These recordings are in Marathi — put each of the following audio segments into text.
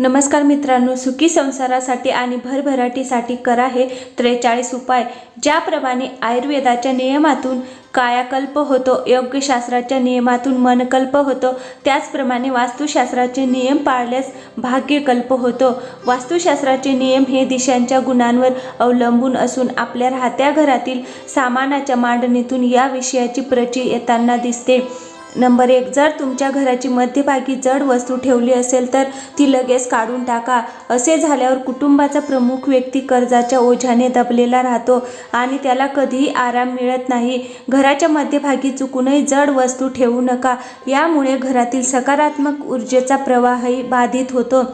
नमस्कार मित्रांनो सुखी संसारासाठी आणि भरभराटीसाठी करा हे त्रेचाळीस उपाय ज्याप्रमाणे आयुर्वेदाच्या नियमातून कायाकल्प होतो योग्यशास्त्राच्या नियमातून मनकल्प होतो त्याचप्रमाणे वास्तुशास्त्राचे नियम पाळल्यास भाग्यकल्प होतो. वास्तुशास्त्राचे नियम हे दिशांच्या गुणांवर अवलंबून असून आपल्या राहत्या घरातील सामानाच्या मांडणीतून या विषयाची प्रची येताना दिसते. नंबर एक जर तुमच्या घराची मध्यभागी जड वस्तू ठेवली असेल तर ती लगेच काढून टाका. असे झाल्यावर कुटुंबाचा प्रमुख व्यक्ती कर्जाच्या ओझ्याने दबलेला राहतो आणि त्याला कधीही आराम मिळत नाही. घराच्या मध्यभागी चुकूनही जड वस्तू ठेवू नका. यामुळे घरातील सकारात्मक ऊर्जेचा प्रवाहही बाधित होतो.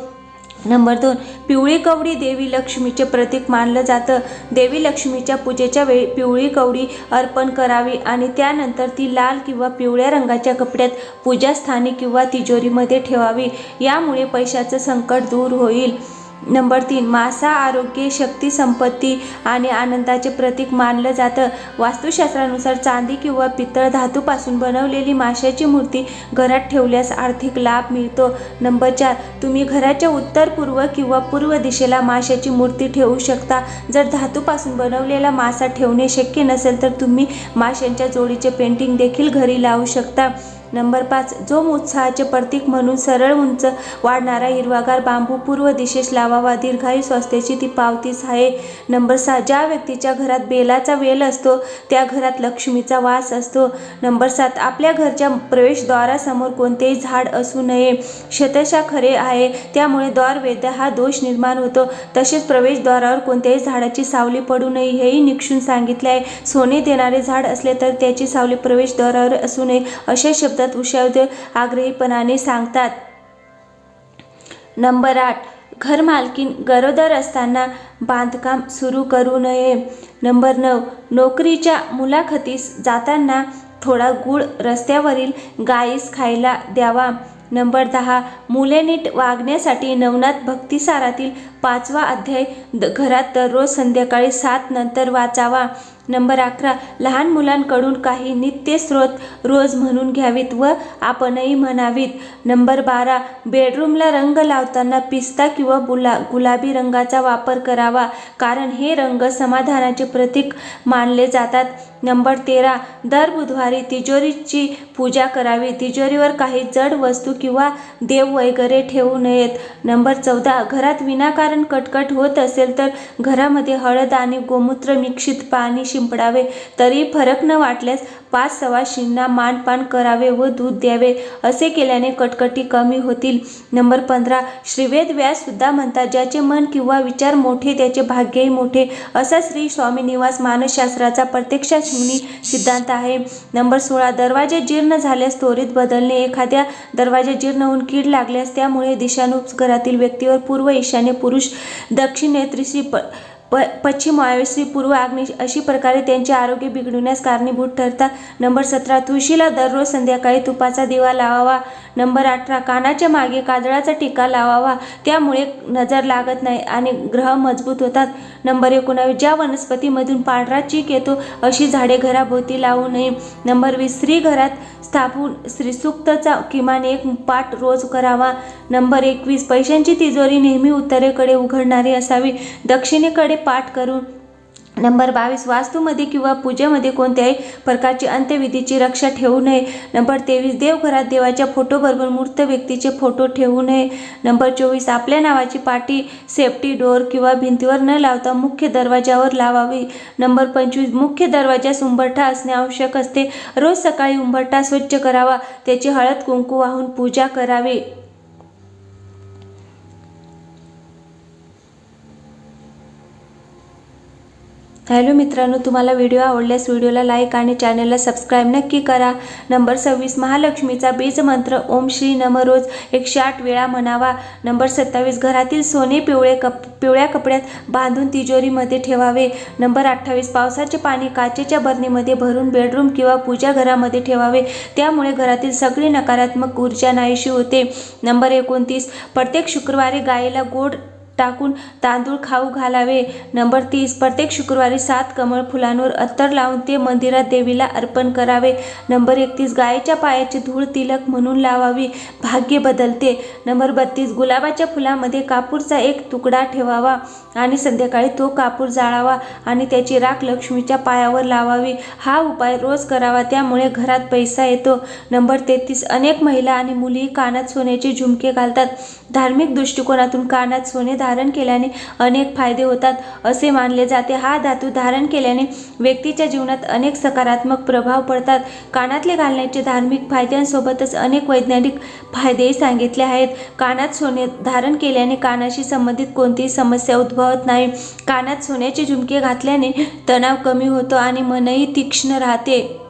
नंबर दोन पिवळी कवडी देवी लक्ष्मीचे प्रतीक मानलं जातं. देवी लक्ष्मीच्या पूजेच्या वेळी पिवळी कवडी अर्पण करावी आणि त्यानंतर ती लाल किंवा पिवळ्या रंगाच्या कपड्यात पूजास्थानी किंवा तिजोरीमध्ये ठेवावी. यामुळे पैशाचं संकट दूर होईल. नंबर तीन मासा आरोग्य शक्ती संपत्ती आणि आनंदाचे प्रतीक मानलं जातं. वास्तुशास्त्रानुसार चांदी किंवा पितळ धातूपासून बनवलेली माशाची मूर्ती घरात ठेवल्यास आर्थिक लाभ मिळतो. नंबर चार तुम्ही घराच्या उत्तर पूर्व किंवा पूर्व दिशेला माशाची मूर्ती ठेवू शकता. जर धातूपासून बनवलेला मासा ठेवणे शक्य नसेल तर तुम्ही माशांच्या जोडीचे पेंटिंग देखील घरी लावू शकता. नंबर पाच जो उत्साहाचे प्रतीक म्हणून सरळ उंच वाढणारा हिरवागार बांबू पूर्व दिशेस लावावा दीर्घायू स्वास्थ्याची ती पावतीच आहे. नंबर सहा ज्या व्यक्तीच्या घरात बेलाचा वेल असतो त्या घरात लक्ष्मीचा वास असतो. नंबर सात आपल्या घरच्या प्रवेशद्वारासमोर कोणतेही झाड असू नये. शतशा खरे आहे त्यामुळे द्वारवेद्य हा दोष निर्माण होतो. तसेच प्रवेशद्वारावर कोणत्याही झाडाची सावली पडू नये हेही निक्षून सांगितले आहे सोने देणारे झाड असले तर त्याची सावली प्रवेशद्वारावर असू नये अशा शब्दात उषावद आग्रहीपणाने सांगतात. नंबर आठ घर मालकीन गरोदर असताना बांधकाम सुरू करू नये. नंबर नऊ नोकरीच्या मुलाखतीस जाताना थोडा गूळ रस्त्यावरील गाईस खायला द्यावा. नंबर दहा मुले नीट वागण्यासाठी नवनाथ भक्तिसारातील पाचवा अध्याय घरात दररोज संध्याकाळी सात नंतर वाचावा. नंबर अकरा लहान मुलांकडून काही नित्यस्रोत रोज म्हणून घ्यावीत व आपणही म्हणावीत. नंबर बारा बेडरूमला रंग लावताना पिस्ता किंवा बुला गुलाबी रंगाचा वापर करावा कारण हे रंग समाधानाचे प्रतीक मानले जातात. नंबर तेरा दर बुधवारी तिजोरीची पूजा करावी तिजोरीवर काही जड वस्तू किंवा देव वगैरे ठेवू नयेत. नंबर चौदा घरात विनाकारण कटकट होत असेल तर घरामध्ये हळद आणि गोमूत्र मिश्रित पाणी शिंपडावे. तरी फरक न वाटल्यास पाच सवाशींना मानपान करावे व दूध द्यावे असे केल्याने कटकटी कमी होतील. नंबर पंधरा श्रीवेद व्यास सुद्धा म्हणतात ज्याचे मन किंवा विचार मोठे त्याचे भाग्यही मोठे असा श्री स्वामी निवास मानसशास्त्राचा प्रत्यक्षात शिवनी सिद्धांत आहे. नंबर सोळा दरवाजे जीर्ण झाल्यास त्वरित बदलणे. एखाद्या दरवाजा जीर्ण होऊन कीड लागल्यास त्यामुळे दिशानुप घरातील व्यक्तीवर पूर्व ईशान्य पुरुष दक्षिणेत्री प प पश्चिम वायव्यश्री पूर्व आग्नेय अशी प्रकारे त्यांचे आरोग्य बिघडवण्यास कारणीभूत ठरतात नंबर सतरा तुळशीला दररोज संध्याकाळी तुपाचा दिवा लावावा. नंबर अठरा कानाच्या मागे काजळाचा टिका लावावा त्यामुळे नजर लागत नाही आणि ग्रह मजबूत होतात. नंबर एकोणावीस ज्या वनस्पतीमधून पांढरा चीक येतो अशी झाडे घराभोवती लावू नये. नंबर वीस स्त्री घरात स्थापून श्रीसूक्तचा किमान एक पाठ रोज करावा. नंबर एकवीस पैशांची तिजोरी नेहमी उत्तरेकडे उघडणारी असावी. दक्षिणेकडे पाठ करून नंबर बावीस वास्तूमध्ये किंवा पूजेमध्ये कोणत्याही प्रकारची अंत्यविधीची रक्षा ठेवू नये. नंबर तेवीस देवघरात देवाच्या फोटोबरोबर मूर्त व्यक्तीचे फोटो ठेवू नये. नंबर चोवीस आपल्या नावाची पाटी सेफ्टी डोअर किंवा भिंतीवर न लावता मुख्य दरवाजावर लावावी. नंबर पंचवीस मुख्य दरवाजास उंबरठा असणे आवश्यक असते. रोज सकाळी उंबरठा स्वच्छ करावा. त्याची हळद कुंकू वाहून पूजा करावी. हॅलो मित्रांनो तुम्हाला व्हिडिओ आवडल्यास व्हिडिओला लाईक आणि चॅनलला सबस्क्राईब नक्की करा. नंबर सव्वीस महालक्ष्मीचा बीज मंत्र ओम श्री नम रोज एकशे आठ वेळा म्हणावा. नंबर सत्तावीस घरातील सोने पिवळे कप पिवळ्या कपड्यात बांधून तिजोरीमध्ये ठेवावे. नंबर अठ्ठावीस पावसाचे पाणी काचेच्या बरणीमध्ये भरून बेडरूम किंवा पूजा घरामध्ये ठेवावे. त्यामुळे घरातील सगळी नकारात्मक ऊर्जा नाहीशी होते. नंबर एकोणतीस प्रत्येक शुक्रवारी गायीला गोड टाकून तांदूळ खाऊ घालावे. नंबर तीस प्रत्येक शुक्रवारी सात कमळ फुलांवर अत्तर लावून ते मंदिरात देवीला अर्पण करावे. नंबर एकतीस गायीच्या पायाची धूळ तिलक म्हणून लावावी. भाग्य बदलते. नंबर बत्तीस गुलाबाच्या फुलामध्ये कापूरचा एक तुकडा ठेवावा आणि संध्याकाळी तो कापूर जाळावा आणि त्याची राख लक्ष्मीच्या पायावर लावावी. हा उपाय रोज करावा त्यामुळे घरात पैसा येतो. नंबर तेहतीस अनेक महिला आणि मुली कानात सोन्याचे झुमके घालतात. धार्मिक दृष्टिकोनातून कानात सोने धारण केल्याने अनेक फायदे होतात असे मानले जाते. हा धातू धारण केल्याने व्यक्तीच्या जीवनात अनेक सकारात्मक प्रभाव पडतात. कानातले घालण्याचे धार्मिक फायद्यांसोबतच अनेक वैज्ञानिक फायदेही सांगितले आहेत. कानात सोने धारण केल्याने कानाशी संबंधित कोणतीही समस्या उद्भवत नाही. कानात सोन्याचे झुमके घातल्याने तणाव कमी होतो आणि मनही तीक्ष्ण राहते.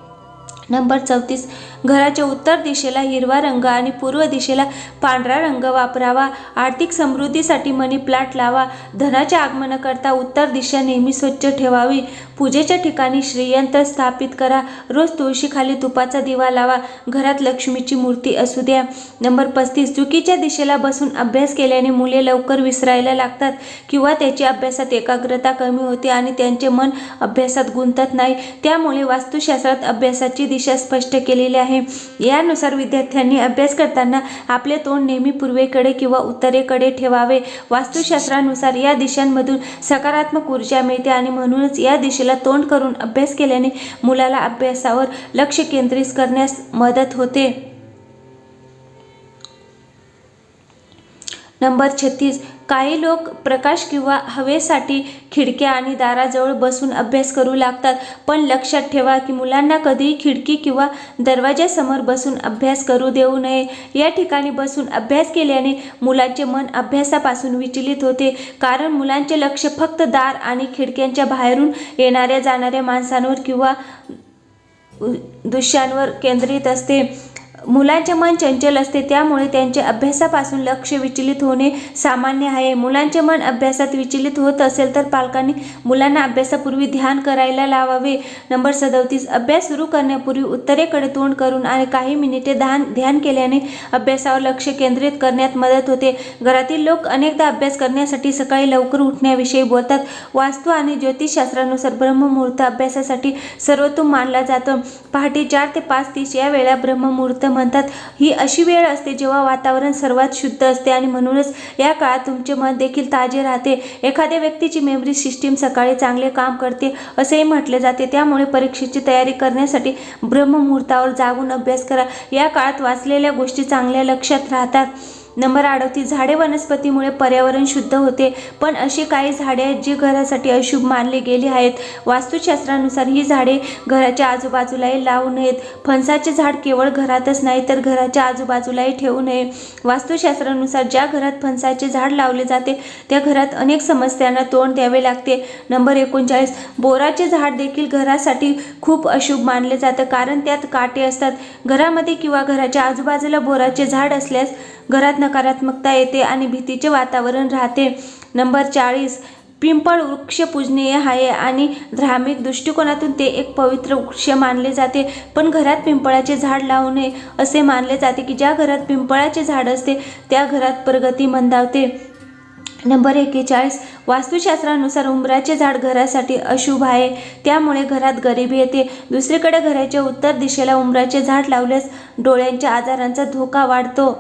नंबर चौतीस. घराच्या उत्तर दिशेला हिरवा रंग आणि पूर्व दिशेला पांढरा रंग वापरावा. आर्थिक समृद्धीसाठी मनी प्लांट लावा. धनाच्या आगमनाकरता उत्तर दिशा नेहमी स्वच्छ ठेवावी. पूजेच्या ठिकाणी श्रीयंत्र स्थापित करा. रोज तुळशीखाली तुपाचा दिवा लावा. घरात लक्ष्मीची मूर्ती असू द्या. नंबर पस्तीस चुकीच्या दिशेला बसून अभ्यास केल्याने मुले लवकर विसरायला लागतात किंवा त्याची अभ्यासात एकाग्रता कमी होते आणि त्यांचे मन अभ्यासात गुंतत नाही. त्यामुळे वास्तुशास्त्रात अभ्यासाची दिशा स्पष्ट केलेली आहे. यानुसार विद्यार्थ्यांनी अभ्यास करताना आपले तोंड नेहमी पूर्वेकडे किंवा उत्तरेकडे ठेवावे. वास्तुशास्त्रानुसार या दिशांमधून सकारात्मक ऊर्जा मिळते आणि म्हणूनच या दिशेला तोंड करून अभ्यास केल्याने मुलाला अभ्यासावर लक्ष केंद्रित करण्यास मदत होते. नंबर छत्तीस. काही लोक प्रकाश किंवा हवेसाठी खिडक्या आणि दाराजवळ बसून अभ्यास करू लागतात पण लक्षात ठेवा की मुलांना कधीही खिडकी किंवा दरवाजासमोर बसून अभ्यास करू देऊ नये. या ठिकाणी बसून अभ्यास केल्याने मुलांचे मन अभ्यासापासून विचलित होते कारण मुलांचे लक्ष फक्त दार आणि खिडक्यांच्या बाहेरून येणाऱ्या जाणाऱ्या माणसांवर किंवा दृश्यांवर केंद्रित असते. मुलांचे मन चंचल असते त्यामुळे त्यांचे अभ्यासापासून लक्ष विचलित होणे सामान्य आहे. मुलांचे मन अभ्यासात विचलित होत असेल तर पालकांनी मुलांना अभ्यासापूर्वी ध्यान करायला लावावे. नंबर सदोतीस अभ्यास सुरू करण्यापूर्वी उत्तरेकडे तोंड करून आणि काही मिनिटे ध्यान ध्यान केल्याने अभ्यासावर लक्ष केंद्रित करण्यात मदत होते. घरातील लोक अनेकदा अभ्यास करण्यासाठी सकाळी लवकर उठण्याविषयी बोलतात. वास्तू आणि ज्योतिषशास्त्रानुसार ब्रह्ममुहूर्त अभ्यासासाठी सर्वोत्तम मानला जातो. पहाटे चार ते पाच तीस या वेळा ब्रह्ममुहूर्त म्हणतात ही अशी वेळ असते जेव्हा वातावरण सर्वात शुद्ध असते आणि म्हणूनच या काळात तुमचे मन देखील ताजे राहते. एखाद्या व्यक्तीची मेमरी सिस्टीम सकाळी चांगले काम करते असेही म्हटले जाते. त्यामुळे परीक्षेची तयारी करण्यासाठी ब्रह्ममुहूर्तावर जागून अभ्यास करा. या काळात वाचलेल्या गोष्टी चांगल्या लक्षात राहतात. नंबर अडतीस झाडे वनस्पतीमुळे पर्यावरण शुद्ध होते. पण अशी काही झाडे आहेत जी घरासाठी अशुभ मानली गेली आहेत. वास्तुशास्त्रानुसार ही झाडे घराच्या आजूबाजूलाही लावू नयेत. फणसाचे झाड केवळ घरातच नाही तर घराच्या आजूबाजूलाही ठेवू नये. वास्तुशास्त्रानुसार ज्या घरात फणसाचे झाड लावले जाते त्या घरात अनेक समस्यांना तोंड द्यावे लागते. नंबर एकोणचाळीस बोराचे झाड देखील घरासाठी खूप अशुभ मानले जातं कारण त्यात काटे असतात. घरामध्ये किंवा घराच्या आजूबाजूला बोराचे झाड असल्यास घरात नकारात्मकता येते आणि भीतीचे वातावरण राहते. नंबर चाळीस पिंपळ वृक्ष पूजनीय आहे आणि धार्मिक दृष्टिकोनातून ते एक पवित्र वृक्ष मानले जाते. पण घरात पिंपळाचे झाड लावू नये असे मानले जाते की ज्या घरात पिंपळाचे झाड असते त्या घरात प्रगती मंदावते. नंबर एकेचाळीस वास्तुशास्त्रानुसार उंबराचे झाड घरासाठी अशुभ आहे. त्यामुळे घरात गरिबी येते. दुसरीकडे घराच्या उत्तर दिशेला उंबराचे झाड लावल्यास डोळ्यांच्या आजारांचा धोका वाढतो.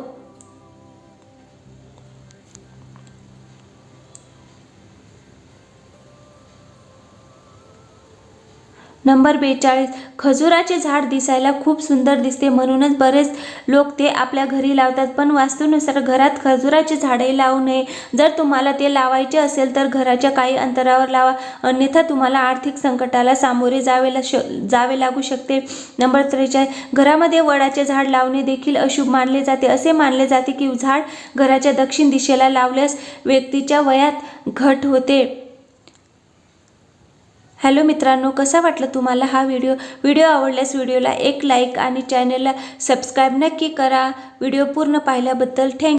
नंबर बेचाळीस. खजुराचे झाड दिसायला खूप सुंदर दिसते. म्हणूनच बरेच लोक ते आपल्या घरी लावतात. पण वास्तूनुसार घरात खजुराचे झाडही लावू नये. जर तुम्हाला ते लावायचे असेल तर घराच्या काही अंतरावर लावा. अन्यथा तुम्हाला आर्थिक संकटाला सामोरे जावे ला श जावे लागू शकते. नंबर त्रेचाळीस. घरामध्ये वडाचे झाड लावणे देखील अशुभ मानले जाते. असे मानले जाते की झाड घराच्या दक्षिण दिशेला लावल्यास व्यक्तीच्या वयात घट होते. हॅलो मित्रांनो कसा वाटला तुम्हाला हा व्हिडिओ? व्हिडिओ आवडल्यास व्हिडिओला एक लाईक आणि चॅनलला सबस्क्राईब नक्की करा. व्हिडिओ पूर्ण पाहिल्याबद्दल थँक